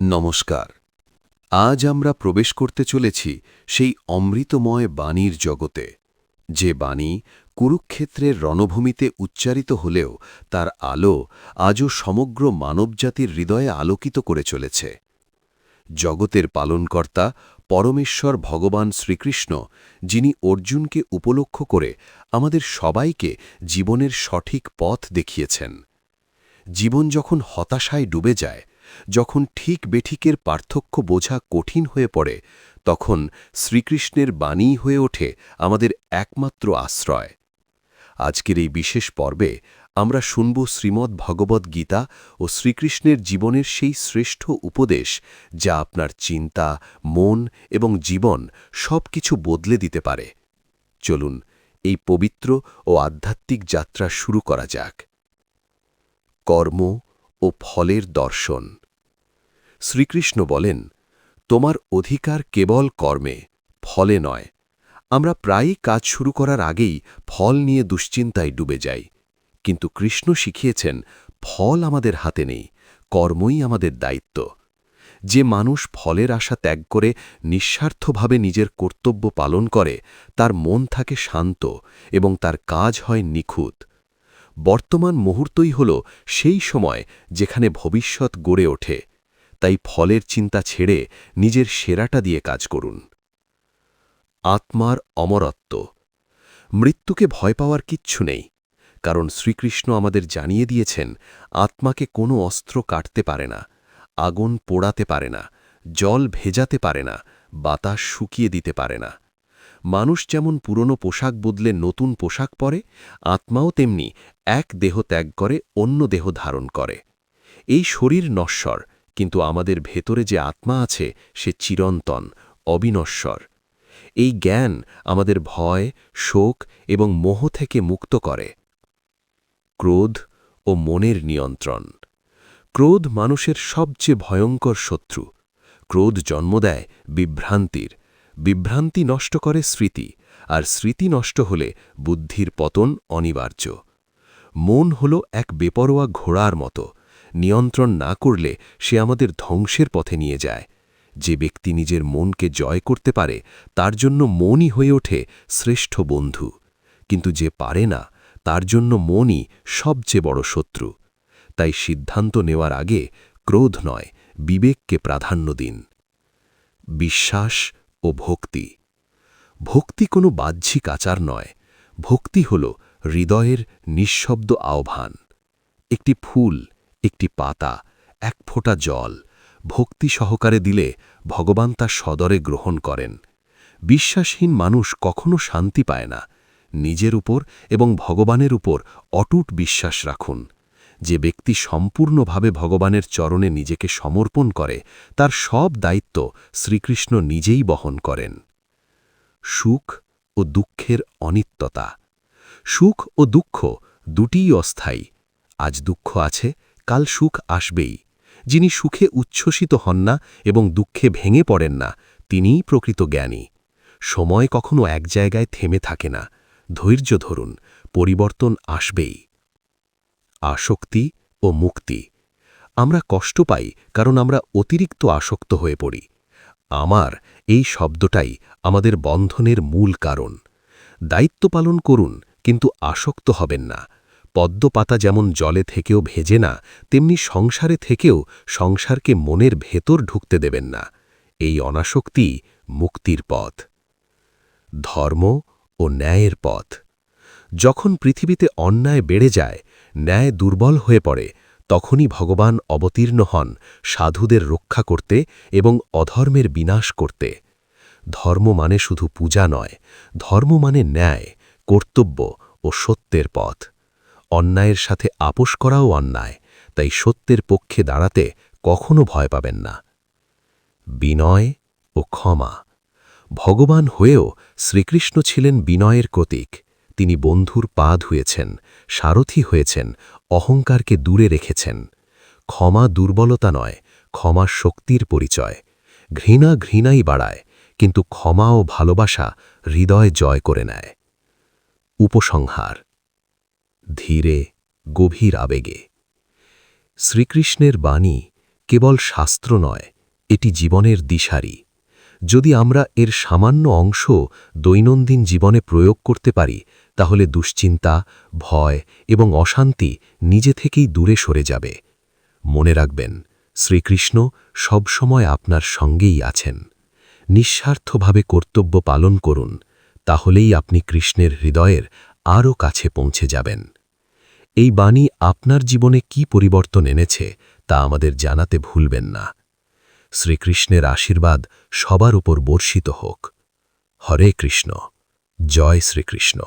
নমস্কার। আজ আমরা প্রবেশ করতে চলেছি সেই অমৃতময় বাণীর জগতে। যে বাণী কুরুক্ষেত্রের রণভূমিতে উচ্চারিত হলেও তার আলো আজও সমগ্র মানবজাতির হৃদয়ে আলোকিত করে চলেছে। জগতের পালনকর্তা পরমেশ্বর ভগবান শ্রীকৃষ্ণ, যিনি অর্জুনকে উপলক্ষ করে আমাদের সবাইকে জীবনের সঠিক পথ দেখিয়েছেন। জীবন যখন হতাশায় ডুবে যায় যখন ঠিক বেঠিকের পার্থক্য বোঝা কঠিন হয়ে পড়ে, তখন শ্রীকৃষ্ণের বাণী হয়ে ওঠে আমাদের একমাত্র আশ্রয়। আজকের এই বিশেষ পর্বে আমরা শুনব শ্রীমদ্ ভগবদ্ গীতা ও শ্রীকৃষ্ণের জীবনের সেই শ্রেষ্ঠ উপদেশ যা আপনার চিন্তা, মন এবং জীবন সব কিছু বদলে দিতে পারে। চলুন, এই পবিত্র ও আধ্যাত্মিক যাত্রা শুরু করা যাক। কর্ম ও ফলের দর্শন। শ্রীকৃষ্ণ বলেন, তোমার অধিকার কেবল কর্মে, ফলে নয়। আমরা প্রায়ই কাজ শুরু করার আগেই ফল নিয়ে দুশ্চিন্তায় ডুবে যাই। কিন্তু কৃষ্ণ শিখিয়েছেন, ফল আমাদের হাতে নেই, কর্মই আমাদের দায়িত্ব। যে মানুষ ফলের আশা ত্যাগ করে নিঃস্বার্থভাবে নিজের কর্তব্য পালন করে, তার মন থাকে শান্ত এবং তার কাজ হয় নিখুঁত। বর্তমান মুহূর্তই হল সেই সময় যেখানে ভবিষ্যৎ গড়ে ওঠে। তাই ফলের চিন্তা ছেড়ে নিজের সেরাটা দিয়ে কাজ করুন। আত্মার অমরত্ব। মৃত্যুকে ভয় পাওয়ার কিচ্ছু নেই, কারণ শ্রীকৃষ্ণ আমাদের জানিয়ে দিয়েছেন, আত্মাকে কোনো অস্ত্র কাটতে পারে না, আগুন পোড়াতে পারে না, জল ভেজাতে পারে না, বাতাস শুকিয়ে দিতে পারে না। মানুষ যেমন পুরনো পোশাক বদলে নতুন পোশাক পরে, আত্মাও তেমনি এক দেহ ত্যাগ করে, অন্য দেহ ধারণ করে। এই শরীর নশ্বর কিন্তু আমাদের ভেতরে যে আত্মা আছে, সে চিরন্তন, অবিনশ্বর। এই জ্ঞান আমাদের ভয়, শোক এবং মোহ থেকে মুক্ত করে। ক্রোধ ও মনের নিয়ন্ত্রণ। ক্রোধ মানুষের সবচেয়ে ভয়ঙ্কর শত্রু। ক্রোধ জন্ম দেয় বিভ্রান্তির। বিভ্রান্তি নষ্ট করে স্মৃতি, আর স্মৃতি নষ্ট হলে বুদ্ধির পতন অনিবার্য। মন হল এক বেপরোয়া ঘোড়ার মতো নিয়ন্ত্রণ না করলে সে আমাদের ধ্বংসের পথে নিয়ে যায়। যে ব্যক্তি নিজের মনকে জয় করতে পারে, তার জন্য মনই হয়ে ওঠে শ্রেষ্ঠ বন্ধু। কিন্তু যে পারে না, তার জন্য মনই সবচেয়ে বড় শত্রু। তাই সিদ্ধান্ত নেওয়ার আগে ক্রোধ নয়, বিবেককে প্রাধান্য দিন। বিশ্বাস ও ভক্তি। ভক্তি কোনো বাহ্যিক আচার নয়, ভক্তি হল হৃদয়ের নিঃশব্দ আহ্বান। একটি ফুল একটি পাতা, এক ফোঁটা জল, ভক্তি সহকারে দিলে ভগবান তা সদরে গ্রহণ করেন। বিশ্বাসহীন মানুষ কখনো শান্তি পায় না। নিজের উপর এবং ভগবানের উপর অটুট বিশ্বাস রাখুন। যে ব্যক্তি সম্পূর্ণভাবে ভগবানের চরণে নিজেকে সমর্পণ করে, তার সব দায়িত্ব শ্রীকৃষ্ণ নিজেই বহন করেন। সুখ ও দুঃখের অনিত্যতা। সুখ ও দুঃখ দুটিই অস্থায়ী। আজ দুঃখ আছে কাল সুখ আসবেই। যিনি সুখে উচ্ছ্বসিত হন না এবং দুঃখে ভেঙে পড়েন না, তিনিই প্রকৃত জ্ঞানী। সময় কখনো এক জায়গায় থেমে থাকে না। ধৈর্য ধরুন, পরিবর্তন আসবেই। আসক্তি ও মুক্তি। আমরা কষ্ট পাই কারণ আমরা অতিরিক্ত আসক্ত হয়ে পড়ি। আমার এই শব্দটাই আমাদের বন্ধনের মূল কারণ। দায়িত্ব পালন করুন, কিন্তু আসক্ত হবেন না। পদ্মপাতা যেমন জলে থেকেও ভেজে না, তেমনি সংসারে থেকেও সংসারকে মনের ভেতর ঢুকতে দেবেন না। এই অনাসক্তি মুক্তির পথ। ধর্ম ও ন্যায়ের পথ। যখন পৃথিবীতে অন্যায় বেড়ে যায়, ন্যায় দুর্বল হয়ে পড়ে, তখনই ভগবান অবতীর্ণ হন সাধুদের রক্ষা করতে এবং অধর্মের বিনাশ করতে। ধর্ম মানে শুধু পূজা নয়, ধর্ম মানে ন্যায়, কর্তব্য ও সত্যের পথ। অন্যায়ের সাথে আপোষ করাও অন্যায়, তাই সত্যের পক্ষে দাঁড়াতে কখনো ভয় পাবেন না। বিনয় ও ক্ষমা। ভগবান হয়েও শ্রীকৃষ্ণ ছিলেন বিনয়ের প্রতীক। তিনি বন্ধুর পা ধুয়েছেন, সারথি হয়েছেন, অহংকারকে দূরে রেখেছেন। ক্ষমা দুর্বলতা নয়, ক্ষমা শক্তির পরিচয়। ঘৃণা ঘৃণাই বাড়ায়, কিন্তু ক্ষমা ও ভালোবাসা হৃদয় জয় করে নেয়। উপসংহার। ধীরে, গভীর আবেগে। শ্রীকৃষ্ণের বাণী কেবল শাস্ত্র নয়, এটি জীবনের দিশারি। যদি আমরা এর সামান্য অংশ দৈনন্দিন জীবনে প্রয়োগ করতে পারি, তাহলে দুশ্চিন্তা, ভয় এবং অশান্তি নিজে থেকেই দূরে সরে যাবে। মনে রাখবেন, শ্রীকৃষ্ণ সবসময় আপনার সঙ্গেই আছেন। নিঃস্বার্থভাবে কর্তব্য পালন করুন, তাহলেই আপনি কৃষ্ণের হৃদয়ের আরও কাছে পৌঁছে যাবেন। এই বাণী আপনার জীবনে কি পরিবর্তন এনেছে, তা আমাদের জানাতে ভুলবেন না। শ্রীকৃষ্ণের আশীর্বাদ সবার উপর বর্ষিত হোক। হরে কৃষ্ণ। জয় শ্রীকৃষ্ণ।